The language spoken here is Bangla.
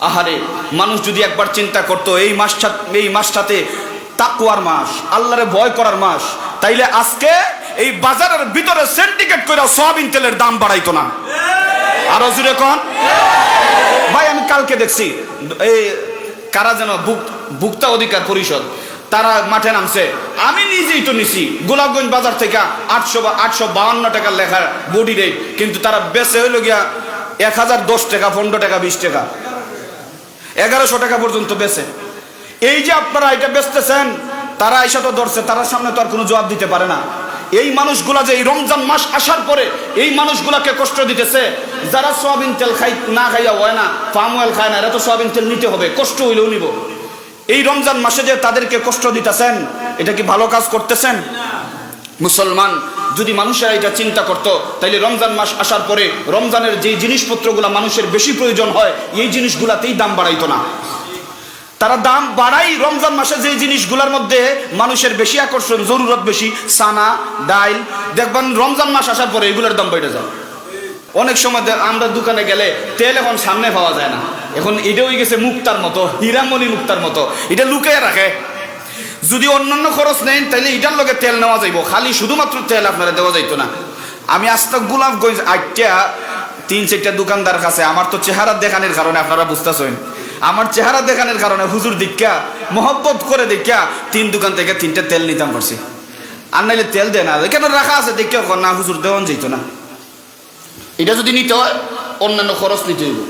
আহারে, মানুষ যদি একবার চিন্তা করতো, এই মাসটা এই মাসটাতে তাকুয়ার মাস, আল্লাহরে ভয় করার মাস, তাইলে আজকে এই বাজারের ভিতরে সিন্ডিকেট করে সয়াবিন তেলের দাম বাড়াইতো না। আর জুড়ে কন। ভাই, আমি কালকে দেখছি এই কারা যেন ভুক- ভুক্তা অধিকার পরিষদ, তারা মাঠে নামছে। আমি নিজেই তো নিছি, গোলাপগঞ্জ বাজার থেকে আটশো বা আটশো বাউন্ন টাকার লেখা বডি রেট, কিন্তু তারা বেচে হইল গিয়া এক হাজার দশ টাকা, পনেরো টাকা, বিশ টাকা। এগারোশো টাকা পর্যন্ত বেচে। এই যে আপনারা এটা বেচতেছেন, তারা এসে তো ধরছে, তার সামনে তো আর কোনো জবাব দিতে পারে না। এই মানুষগুলা যে এই রমজান মাস আসার পরে এই মানুষগুলাকে কষ্ট দিতেছে, যারা সোয়াবিন তেল খাই না খাইয়া হয় না পাম অয়েল খায় না, এরা তো সোয়াবিন তেল নিতে হবে, কষ্ট হইলেও নিব। এই রমজান মাসে যে তাদেরকে কষ্ট দিতেছেন, এটা কি ভালো কাজ করতেছেন? মুসলমান, যদি মানুষেরা এটা চিন্তা করতো, তাইলে রমজান মাস আসার পরে রমজানের যে জিনিসপত্রগুলো মানুষের বেশি প্রয়োজন হয়, এই জিনিসগুলাতেই দাম বাড়াইতো না। তারা দাম বাড়াই রমজান মাসে যে জিনিসগুলোর মধ্যে মানুষের বেশি আকর্ষণ, জরুরত বেশি সানা ডাইল, দেখবেন রমজান মাস আসার পরে এগুলোর দাম বেড়ে যায়। অনেক সময় আমরা দোকানে গেলে তেল এখন সামনে পাওয়া যায় না। এখন এটা হয়ে গেছে মুক্তার মতো, হীরামণি মুক্তার মতো, এটা লুকিয়ে রাখে। যদি অন্যান্য খরচ নেন তাহলে এটার লগে তেল নেওয়া যাইব। খালি শুধুমাত্র তেল আপনারা দেওয়া যাইতো না। আমি আস্তা গোলাপগঞ্জ আটটা তিন চারটা দোকানদার কাছে, আমার তো চেহারা দেখানোর কারণে আপনারা বুঝতেছেন। আমার চেহারা দেখানোর কারণে হুজুর দীক্ষা, মহব্বত করে দীক্ষা তিন দোকান থেকে তিনটা তেল নিতাম করছি। আর নাইলে তেল দেয় না। কেন রাখা আছে? দীক্ষা না, হুজুর দেওয়ান যেত না। এটা যদি নিতে হয়, অন্যান্য খরচ নিতে হইব।